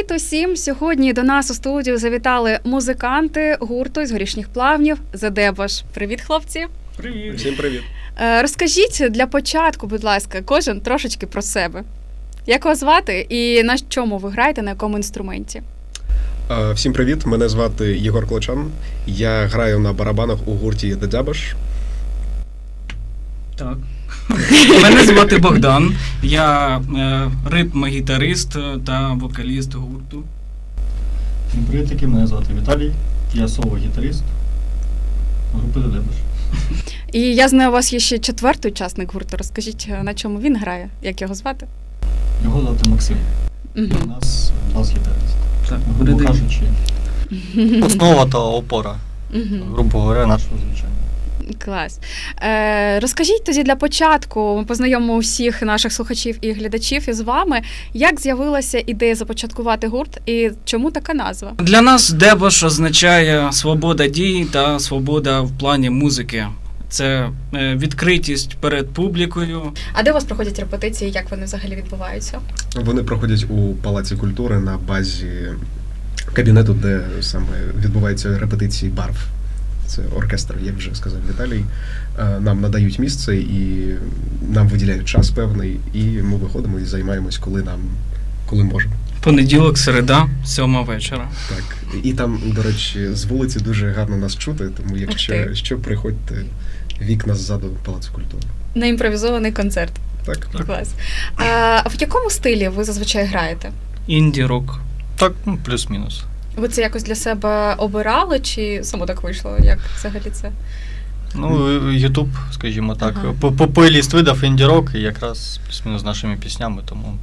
Привіт усім! Сьогодні до нас у студію завітали музиканти гурту з горішніх плавнів Задебаш. Привіт, хлопці! Привіт. Всім привіт. Е, Розкажіть для початку, будь ласка, кожен трошечки про себе. Як вас звати і на чому ви граєте, на якому інструменті? Е, Всім привіт. Мене звати Єгор Клочан. Я граю на барабанах у гурті Dabash. Так. Мене звати Богдан. Я е, ритм-гітарист та вокаліст гурту. Всім привітки, мене звати Віталій, я соло-гітарист групи Дедебаш. І я знаю, у вас є ще четвертий учасник гурту. Розкажіть, е, на чому він грає, як його звати? Його звати Максим. У нас бас-гітарист. Так, Грубо передаю. кажучи, основа та опора, Мгм. грубо говоря, нашого звичайно. Клас. Е, розкажіть тоді для початку, ми познайомимо усіх наших слухачів і глядачів із вами, як з'явилася ідея започаткувати гурт і чому така назва? Для нас Дебош означає свобода дій та свобода в плані музики. Це е, відкритість перед публікою. А де у вас проходять репетиції, як вони взагалі відбуваються? Вони проходять у Палаці культури на базі кабінету, де саме відбуваються репетиції барв. Це оркестр, як вже сказав Віталій. Е, Нам надають місце і нам виділяють час певний, і ми виходимо і займаємось, коли нам коли можемо. Понеділок, середа, сьома вечора. Так. І там, до речі, з вулиці дуже гарно нас чути, тому якщо ти. що, приходьте вікна ззаду Палацу культури. На імпровізований концерт. Так. Клас. А в якому стилі ви зазвичай граєте? Інді-рок. Так, ну, плюс-мінус. Ви це якось для себе обирали, чи само так вийшло? Як взагалі це? Ну, Ютуб, скажімо так, Ага. по, плейліст видав інді-рок, і якраз плюс-мінус з нашими піснями, тому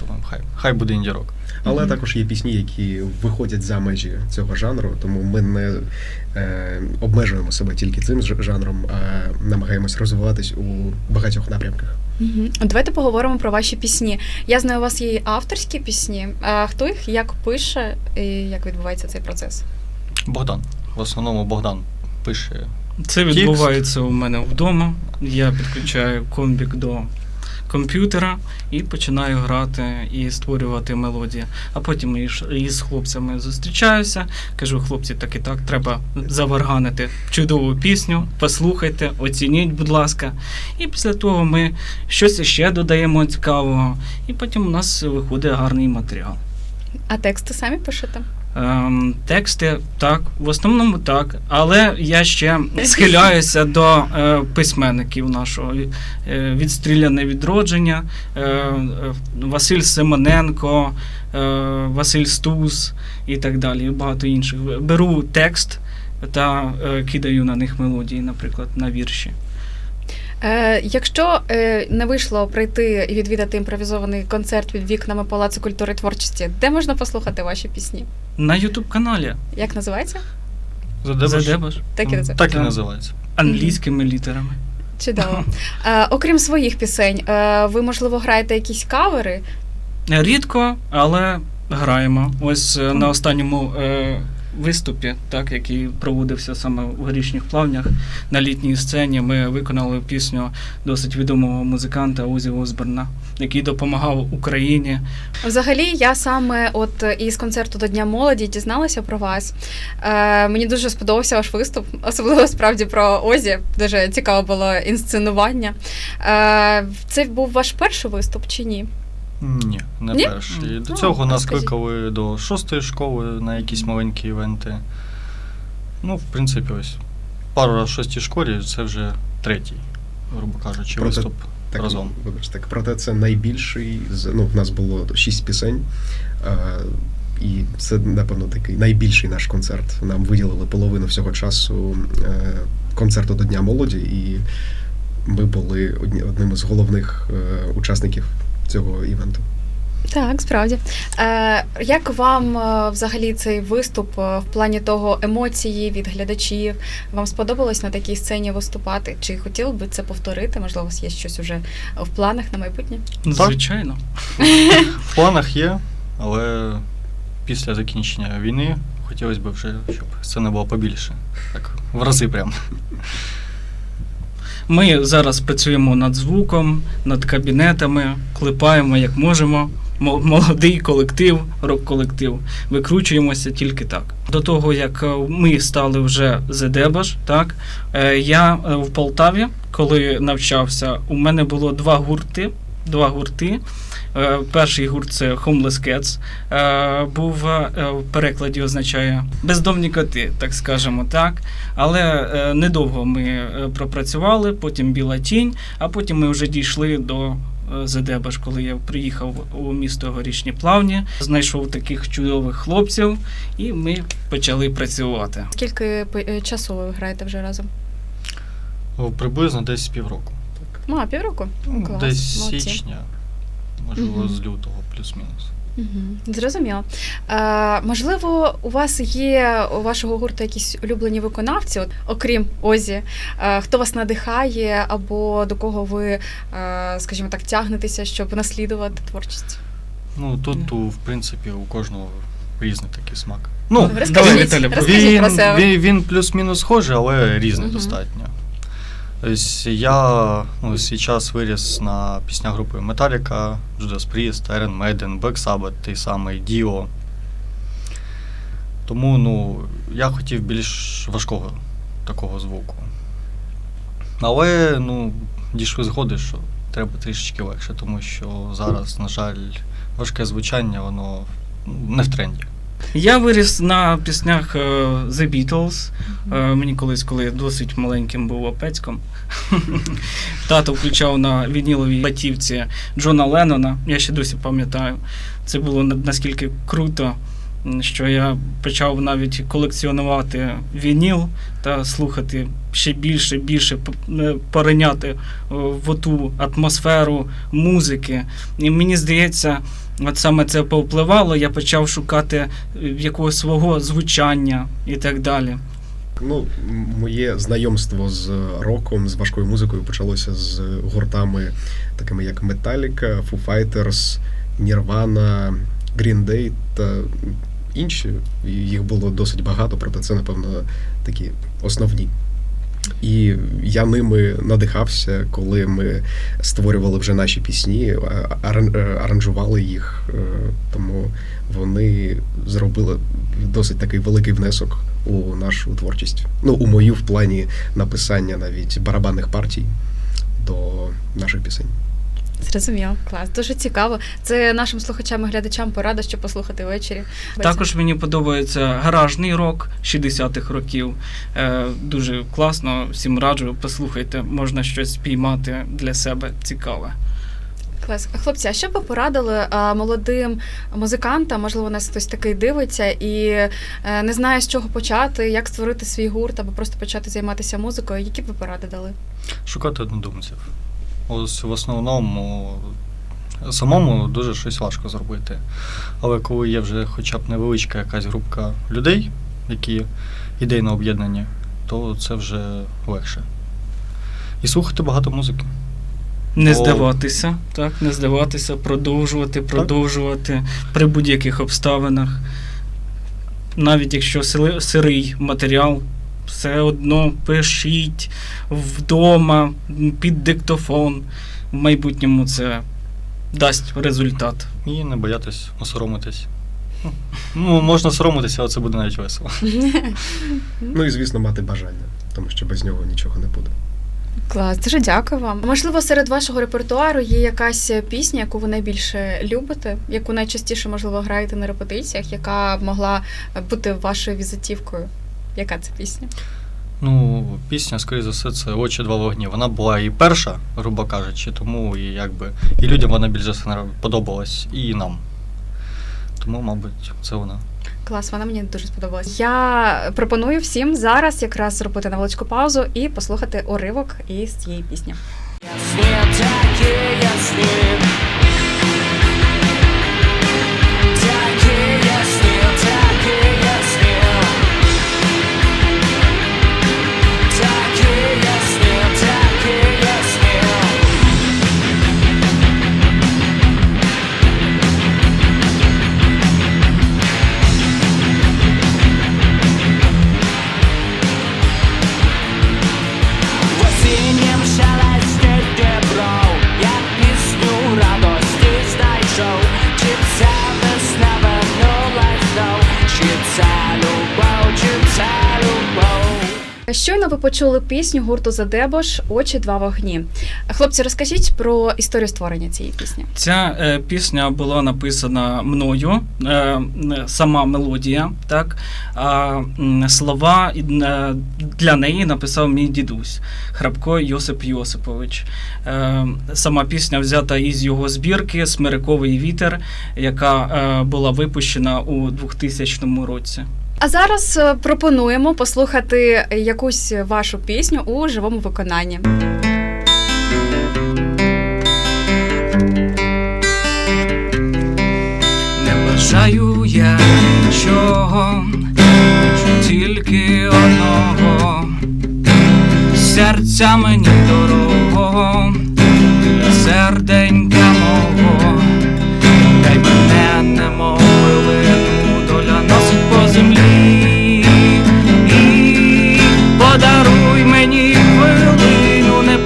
думаємо, хай, хай буде інді-рок. Але Мгм. також є пісні, які виходять за межі цього жанру, тому ми не е, обмежуємо себе тільки цим жанром, а намагаємось розвиватись у багатьох напрямках. Угу. Давайте поговоримо про ваші пісні. Я знаю, у вас є і авторські пісні. А хто їх як пише і як відбувається цей процес? Богдан. В основному Богдан пише. Це відбувається у мене вдома. Я підключаю комбік до комп'ютера і починаю грати і створювати мелодії. А потім із, хлопцями зустрічаюся. Кажу, хлопці, так і так, треба заварганити чудову пісню. Послухайте, оцініть, будь ласка. І після того ми щось ще додаємо цікавого, і потім у нас виходить гарний матеріал. А тексти самі пишете? Ем, тексти так, в основному так. Але я ще схиляюся до е, письменників нашого е, відстріляне відродження, е, е, Василь Симоненко, е, Василь Стус і так далі. Багато інших. Беру текст та е, кидаю на них мелодії, наприклад, на вірші. Е, якщо е, не вийшло прийти і відвідати імпровізований концерт під вікнами Палацу культури і творчості, де можна послухати ваші пісні? На Ютуб каналі Як називається? Задебаш. Задебаш Так і називається. Так і називається. англійськими літерами. Чудово. Е, окрім своїх пісень, е, ви можливо граєте якісь кавери? Рідко, але граємо. Ось е, на останньому е, виступі, так, який проводився саме в горішніх плавнях на літній сцені, ми виконали пісню досить відомого музиканта Озі Осборна, який допомагав Україні. Взагалі, я саме от із концерту до Дня молоді дізналася про вас. Е, мені дуже сподобався ваш виступ, особливо справді про Озі. Дуже цікаве було інсценування. Е, це був ваш перший виступ чи ні? Ні, не Ні? перший. До Ну, цього нас розкажіть. кликали до шостої школи на якісь маленькі івенти. Ну, в принципі, ось пару разів в шостій школі це вже третій, грубо кажучи, Проте- виступ Так, разом. Вибачте, так. Проте це найбільший з ну, в нас було шість пісень. Е, і це, напевно, такий найбільший наш концерт. Нам виділили половину всього часу е, концерту до Дня молоді, і ми були одні, одним із головних е, учасників цього івенту. Так, справді. Е, як вам е, взагалі цей виступ е, в плані того емоції від глядачів? Вам сподобалось на такій сцені виступати? Чи хотіли б це повторити? Можливо, у вас є щось уже в планах на майбутнє? Звичайно. В планах є, але після закінчення війни хотілося б вже, щоб сцена була побільше. Так, в рази прям. Ми зараз працюємо над звуком, над кабінетами, клепаємо як можемо. Молодий колектив, рок-колектив. Викручуємося тільки так. До того, як е, ми стали вже Зедебаш, так, е, я е, в Полтаві, коли навчався, у мене було два гурти. Два гурти. Е, Перший гурт це Homeless Cats. Е, Був е, в перекладі означає бездомні коти, так скажемо так. Але недовго ми пропрацювали, потім біла тінь, а потім ми вже дійшли до ЗДБАШ, коли я приїхав у місто Горішні Плавні, знайшов таких чудових хлопців, і ми почали працювати. Скільки часу ви граєте вже разом? Приблизно десь півроку. Ну, а півроку? Ну, Клас, десь з молодці. січня, можливо, Мгм. з лютого, плюс-мінус. Угу. Зрозуміло. Е, можливо, у вас є у вашого гурту якісь улюблені виконавці, от, окрім Озі, е, хто вас надихає, або до кого ви, е, скажімо так, тягнетеся, щоб наслідувати творчість? Ну, тут, у, в принципі, у кожного різний такий смак. Ну, розкажіть, давай, Віталя, розкажіть він, про себе. він, він плюс-мінус схожий, але різний Мгм. достатньо. Тобто я ну, свій час виріс на піснях групи Metallica, Judas Priest, Iron Maiden, Black Sabbath, той самий Dio. Тому ну, я хотів більш важкого такого звуку. Але ну, дійшли згоди, що треба трішечки легше, тому що зараз, на жаль, важке звучання, воно не в тренді. Я виріс на піснях е, The Beatles. Е, Мені колись, коли досить маленьким був опецьком, тато включав на вініловій платівці Джона Леннона. Я ще досі пам'ятаю. Це було наскільки круто, що я почав навіть колекціонувати вініл та слухати ще більше, більше, е, пориняти е, в оту атмосферу музики. І мені здається, от саме це повпливало, я почав шукати е, якогось свого звучання і так далі. Ну, моє знайомство з роком, з важкою музикою почалося з гуртами, такими як Metallica, Foo Fighters, Nirvana, Green Day та інші. Їх було досить багато, проте це, напевно, такі основні. І я ними надихався, коли ми створювали вже наші пісні, е, аранжували їх. е, Тому вони зробили досить такий великий внесок у нашу творчість. Ну, у мою в плані написання навіть барабанних партій до наших пісень. Зрозуміло, клас, дуже цікаво. Це нашим слухачам і глядачам порада, що послухати ввечері. Також мені подобається гаражний рок 60-х років. Е, дуже класно, всім раджу, послухайте, можна щось спіймати для себе цікаве. Клас. Хлопці, а що б ви порадили а, молодим музикантам? Можливо, нас хтось такий дивиться і е, не знає, з чого почати, як створити свій гурт або просто почати займатися музикою. Які б ви поради дали? Шукати однодумців. Ось в основному самому дуже щось важко зробити. Але коли є вже хоча б невеличка якась групка людей, які ідейно об'єднані, то це вже легше. І слухати багато музики. Не О. здаватися, так, не здаватися, продовжувати, продовжувати при будь-яких обставинах. Навіть якщо сили- сирий матеріал, все одно пишіть вдома, під диктофон. В майбутньому це дасть результат. І не боятись осоромитись. Ну, можна соромитися, але це буде навіть весело. Ну і звісно, мати бажання, тому що без нього нічого не буде. Клас, дуже дякую вам. Можливо, серед вашого репертуару є якась пісня, яку ви найбільше любите, яку найчастіше, можливо, граєте на репетиціях, яка могла бути вашою візитівкою. Яка це пісня? Ну, пісня, скоріше за все, це очі два вогні. Вона була і перша, грубо кажучи, тому і якби і людям вона більш за подобалась, і нам. Тому, мабуть, це вона. Клас, вона мені дуже сподобалась. Я пропоную всім зараз якраз зробити невеличку паузу і послухати уривок із цієї пісні. Ясні, такі ясні. Такі Щойно ви почули пісню гурту Задебош Очі два вогні. Хлопці, розкажіть про історію створення цієї пісні. Ця е, пісня була написана мною, е, сама мелодія, так, а м, слова е, для неї написав мій дідусь Храбко Йосип Йосипович. Е, сама пісня взята із його збірки Смириковий вітер, яка е, була випущена у 2000 році. А зараз е, пропонуємо послухати якусь вашу пісню у живому виконанні. Не бажаю я нічого, хочу тільки одного. Серця мені дорого, серденька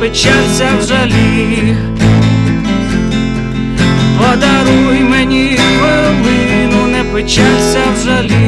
печалься в. Подаруй мені хвилину, не печалься в жалі.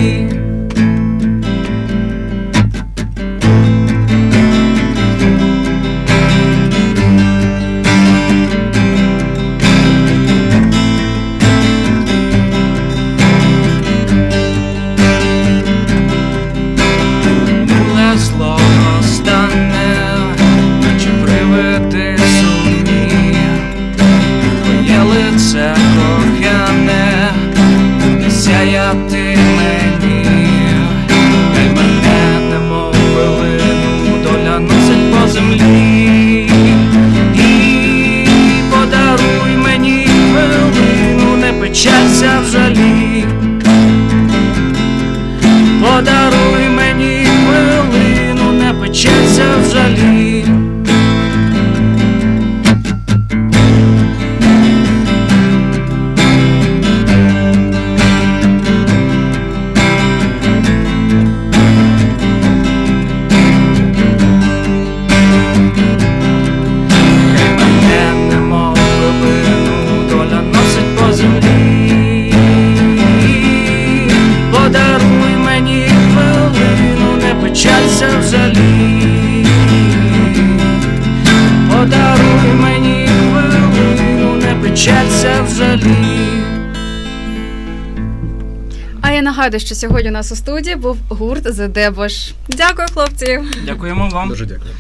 Сяяти мені, хвилину, взагалі. в жалі. А я нагадую, що сьогодні у нас у студії був гурт The Debosh. Дякую, хлопці. Дякуємо вам. Дуже дякую.